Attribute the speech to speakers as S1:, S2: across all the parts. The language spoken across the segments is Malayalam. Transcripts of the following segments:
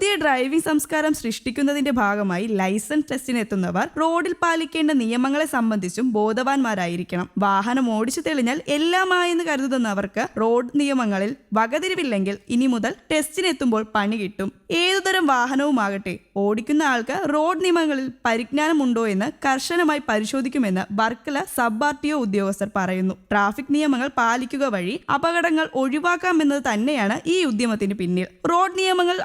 S1: പുതിയ ഡ്രൈവിംഗ് സംസ്കാരം സൃഷ്ടിക്കുന്നതിന്റെ ഭാഗമായി ലൈസൻസ് ടെസ്റ്റിനെത്തുന്നവർ റോഡിൽ പാലിക്കേണ്ട നിയമങ്ങളെ സംബന്ധിച്ചും ബോധവാന്മാരായിരിക്കണം. വാഹനം ഓടിച്ചു തെളിഞ്ഞാൽ എല്ലാമായെന്ന് കരുതുന്നവർക്ക് റോഡ് നിയമങ്ങളിൽ വകതിരിവില്ലെങ്കിൽ ഇനി മുതൽ ടെസ്റ്റിനെത്തുമ്പോൾ പണി കിട്ടും. ഏതുതരം വാഹനവുമാകട്ടെ ഓടിക്കുന്ന ആൾക്ക് റോഡ് നിയമങ്ങളിൽ പരിജ്ഞാനമുണ്ടോ എന്ന് കർശനമായി പരിശോധിക്കുമെന്ന് Varkala sub R T O ഉദ്യോഗസ്ഥർ പറയുന്നു. ട്രാഫിക് നിയമങ്ങൾ പാലിക്കുക വഴി അപകടങ്ങൾ ഒഴിവാക്കാമെന്നത് തന്നെയാണ് ഈ ഉദ്യമത്തിന് പിന്നിൽ. റോഡ് നിയമങ്ങൾ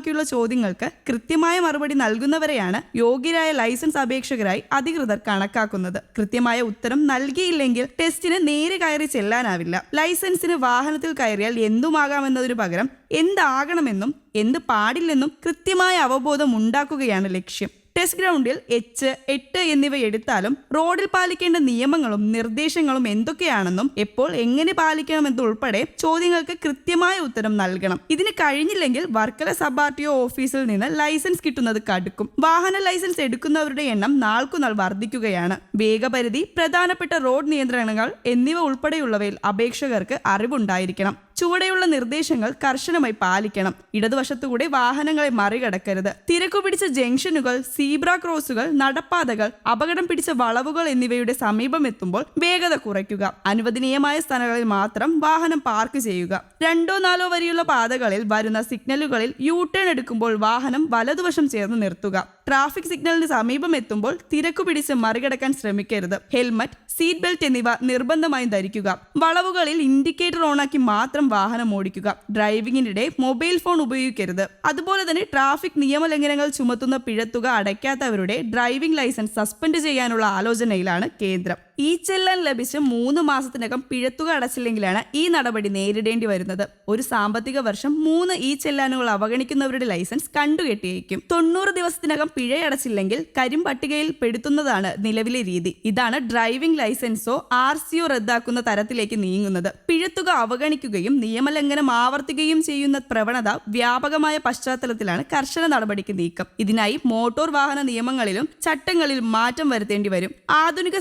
S1: അടിസ്ഥാനമാക്കിയുള്ള ചോദ്യങ്ങൾക്ക് കൃത്യമായ മറുപടി നൽകുന്നവരെയാണ് യോഗ്യരായ ലൈസൻസ് അപേക്ഷകരായി അധികൃതർ കണക്കാക്കുന്നത്. കൃത്യമായ ഉത്തരം നൽകിയില്ലെങ്കിൽ ടെസ്റ്റിന് നേരെ കയറി ചെല്ലാനാവില്ല. ലൈസൻസിന് വാഹനത്തിൽ കയറിയാൽ എന്തുമാകാമെന്നതിനു പകരം എന്താകണമെന്നും എന്ത് പാടില്ലെന്നും കൃത്യമായ അവബോധം ഉണ്ടാക്കുകയാണ് ലക്ഷ്യം. ടെസ്റ്റ് ഗ്രൗണ്ടിൽ എച്ച് എട്ട് എന്നിവ എടുത്താലും റോഡിൽ പാലിക്കേണ്ട നിയമങ്ങളും നിർദ്ദേശങ്ങളും എന്തൊക്കെയാണെന്നും എപ്പോൾ എങ്ങനെ പാലിക്കണമെന്നുൾപ്പെടെ ചോദ്യങ്ങൾക്ക് കൃത്യമായ ഉത്തരം നൽകണം. ഇതിന് കഴിഞ്ഞില്ലെങ്കിൽ Varkala sub R T O ഓഫീസിൽ നിന്ന് ലൈസൻസ് കിട്ടുന്നത് കടുക്കും. വാഹന ലൈസൻസ് എടുക്കുന്നവരുടെ എണ്ണം നാൾക്കുനാൾ വർദ്ധിക്കുകയാണ്. വേഗപരിധി പ്രധാനപ്പെട്ട റോഡ് നിയന്ത്രണങ്ങൾ എന്നിവ ഉൾപ്പെടെയുള്ളവയിൽ അപേക്ഷകർക്ക് അറിവുണ്ടായിരിക്കണം. ചുവടെയുള്ള നിർദ്ദേശങ്ങൾ കർശനമായി പാലിക്കണം. ഇടതുവശത്തുകൂടെ വാഹനങ്ങളെ മറികടക്കരുത്. തിരക്കു പിടിച്ച ജംഗ്ഷനുകൾ സീബ്ര ക്രോസുകൾ നടപ്പാതകൾ അപകടം പിടിച്ച വളവുകൾ എന്നിവയുടെ സമീപം എത്തുമ്പോൾ വേഗത കുറയ്ക്കുക. അനുവദനീയമായ സ്ഥലങ്ങളിൽ മാത്രം വാഹനം പാർക്ക് ചെയ്യുക. രണ്ടോ നാലോ വരിയുള്ള പാതകളിൽ വരുന്ന സിഗ്നലുകളിൽ യു ടേൺ എടുക്കുമ്പോൾ വാഹനം വലതുവശം ചേർന്ന് നിർത്തുക. ട്രാഫിക് സിഗ്നലിന് സമീപം എത്തുമ്പോൾ തിരക്കു പിടിച്ച് മറികടക്കാൻ ശ്രമിക്കരുത്. ഹെൽമറ്റ് സീറ്റ് ബെൽറ്റ് എന്നിവ നിർബന്ധമായും ധരിക്കുക. വളവുകളിൽ ഇൻഡിക്കേറ്റർ ഓണാക്കി മാത്രം വാഹനം ഓടിക്കുക ഡ്രൈവിംഗിനിടെ മൊബൈൽ ഫോൺ ഉപയോഗിക്കരുത്. അതുപോലെ തന്നെ ട്രാഫിക് നിയമലംഘനങ്ങൾ ചുമത്തുന്ന പിഴത്തുക അടയ്ക്കാത്തവരുടെ ഡ്രൈവിംഗ് ലൈസൻസ് സസ്പെൻഡ് ചെയ്യാനുള്ള ആലോചനയിലാണ് കേന്ദ്രം. ഈ ചെല്ലാൻ ലഭിച്ച് മൂന്ന് മാസത്തിനകം പിഴത്തുക അടച്ചില്ലെങ്കിലാണ് ഈ നടപടി നേരിടേണ്ടി വരുന്നത്. ഒരു സാമ്പത്തിക വർഷം മൂന്ന് ഈ ചെല്ലാനുകൾ അവഗണിക്കുന്നവരുടെ ലൈസൻസ് കണ്ടുകെട്ടിയേക്കും. തൊണ്ണൂറ് ദിവസത്തിനകം പിഴയടച്ചില്ലെങ്കിൽ കരിം പട്ടികയിൽ പെടുത്തുന്നതാണ് നിലവിലെ രീതി. ഇതാണ് ഡ്രൈവിംഗ് ലൈസൻസോ ആർ സിയോ റദ്ദാക്കുന്ന തരത്തിലേക്ക് നീങ്ങുന്നത്. പിഴത്തുക അവഗണിക്കുകയും നിയമലംഘനം ആവർത്തിക്കുകയും ചെയ്യുന്ന പ്രവണത വ്യാപകമായ പശ്ചാത്തലത്തിലാണ് കർശന നടപടിക്ക് നീക്കം. ഇതിനായി മോട്ടോർ വാഹന നിയമങ്ങളിലും ചട്ടങ്ങളിലും മാറ്റം വരുത്തേണ്ടി വരും. ആധുനിക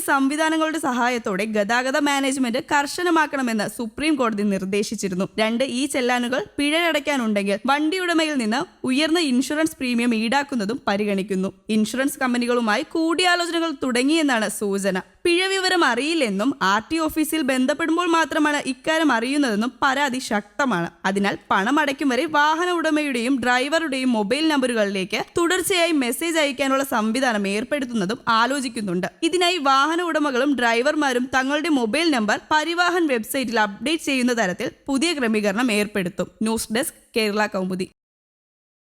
S1: സംവിധാനങ്ങളുടെ സഹായത്തോടെ ഗതാഗത മാനേജ്മെന്റ് കർശനമാക്കണമെന്ന് സുപ്രീം കോടതി നിർദ്ദേശിച്ചിരുന്നു. രണ്ട് ഈ ചെല്ലാനുകൾ പിഴയടയ്ക്കാനുണ്ടെങ്കിൽ വണ്ടിയുടമയിൽ നിന്ന് ഉയർന്ന ഇൻഷുറൻസ് പ്രീമിയം ഈടാക്കുന്നതും പരിഗണിക്കുന്നു. ഇൻഷുറൻസ് കമ്പനികളുമായി കൂടിയാലോചനകൾ തുടങ്ങിയെന്നാണ് സൂചന. പിഴ വിവരം അറിയില്ലെന്നും ആർ ടി ഓഫീസിൽ ബന്ധപ്പെടുമ്പോൾ മാത്രമാണ് ഇക്കാര്യം അറിയുന്നതെന്നും പരാതി ശക്തമാണ്. അതിനാൽ പണം അടയ്ക്കും വരെ വാഹന ഉടമയുടെയും ഡ്രൈവറുടെയും മൊബൈൽ നമ്പറുകളിലേക്ക് തുടർച്ചയായി മെസ്സേജ് അയക്കാനുള്ള സംവിധാനം ഏർപ്പെടുത്തുന്നതും ആലോചിക്കുന്നുണ്ട്. ഇതിനായി വാഹന ഉടമകളും ഡ്രൈവർമാരും തങ്ങളുടെ മൊബൈൽ നമ്പർ പരിവാഹൻ വെബ്സൈറ്റിൽ അപ്ഡേറ്റ് ചെയ്യുന്ന തരത്തിൽ പുതിയ ക്രമീകരണം ഏർപ്പെടുത്തും. News desk Kerala Kaumudi.